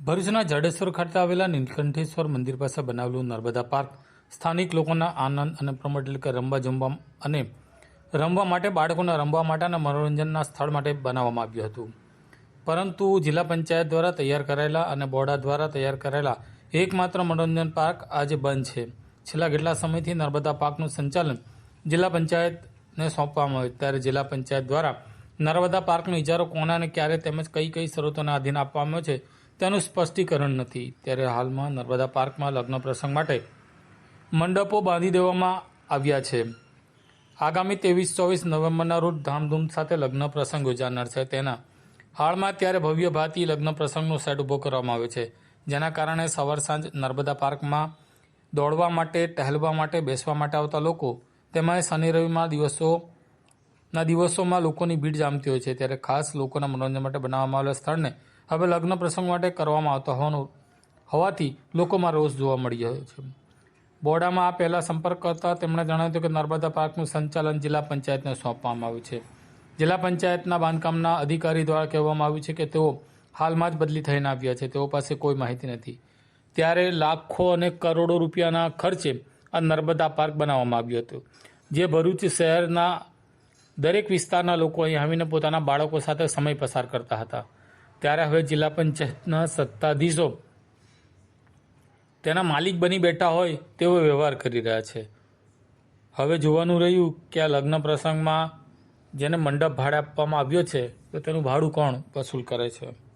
ભરૂચના જાડેશ્વર ખાતે આવેલા નીલકંઠેશ્વર મંદિર પાસે બનાવેલું નર્મદા પાર્ક, સ્થાનિક લોકોના આનંદ અને પ્રમોટ એટલે કે રમવા જમવા અને રમવા માટે, બાળકોના રમવા માટે અને મનોરંજનના સ્થળ માટે બનાવવામાં આવ્યું હતું. પરંતુ જિલ્લા પંચાયત દ્વારા તૈયાર કરાયેલા અને બોર્ડા દ્વારા તૈયાર કરાયેલા એકમાત્ર મનોરંજન પાર્ક આજે બંધ છે. છેલ્લા કેટલા સમયથી નર્મદા પાર્કનું સંચાલન જિલ્લા પંચાયતને સોંપવામાં આવ્યું. ત્યારે જિલ્લા પંચાયત દ્વારા નર્મદા પાર્કનો ઇજારો કોના અને ક્યારે તેમજ કઈ કઈ શરતોના આધીન આપવામાં છે તેનું સ્પષ્ટીકરણ નથી. ત્યારે હાલમાં નર્મદા પાર્કમાં લગ્ન પ્રસંગ માટે મંડપો બાંધી દેવામાં આવ્યા છે. આગામી ત્રેવીસ ચોવીસ નવેમ્બરના રોજ ધામધૂમ સાથે લગ્ન પ્રસંગ યોજાનાર છે. તેના હાલમાં ત્યારે ભવ્ય ભાતી લગ્ન પ્રસંગનો સેટ ઊભો કરવામાં આવ્યો છે, જેના કારણે સવાર સાંજ નર્મદા પાર્કમાં દોડવા માટે, ટહેલવા માટે, બેસવા માટે આવતા લોકો તેમાં શનિ રવિમાં દિવસોના દિવસોમાં લોકોની ભીડ જામતી હોય છે. ત્યારે ખાસ લોકોના મનોરંજન માટે બનાવવામાં આવેલા સ્થળને હવે લગ્ન પ્રસંગ માટે કરવામાં આવતા હોવાનું હોવાથી લોકોમાં રોષ જોવા મળી રહ્યો છે. બોડામાં આ પહેલાં સંપર્ક કરતા તેમણે જણાવ્યું હતું કે નર્મદા પાર્કનું સંચાલન જિલ્લા પંચાયતને સોંપવામાં આવ્યું છે. જિલ્લા પંચાયતના બાંધકામના અધિકારી દ્વારા કહેવામાં આવ્યું છે કે તેઓ હાલમાં જ બદલી થઈને આવ્યા છે. તેઓ પાસે કોઈ માહિતી નથી. ત્યારે લાખો અને કરોડો રૂપિયાના ખર્ચે આ નર્મદા પાર્ક બનાવવામાં આવ્યું હતું. જે ભરૂચ શહેરના દરેક વિસ્તારના લોકો અહીં આવીને પોતાના બાળકો સાથે સમય પસાર કરતા હતા. ત્યારે હવે જિલ્લા પંચાયતના સત્તાધીશો તેના માલિક બની બેઠા હોય તેવો વ્યવહાર કરી રહ્યા છે. હવે જોવાનું રહ્યું કે આ લગ્ન પ્રસંગમાં જેને મંડપ ભાડે આપવામાં આવ્યો છે, તો તેનું ભાડું કોણ વસૂલ કરે છે?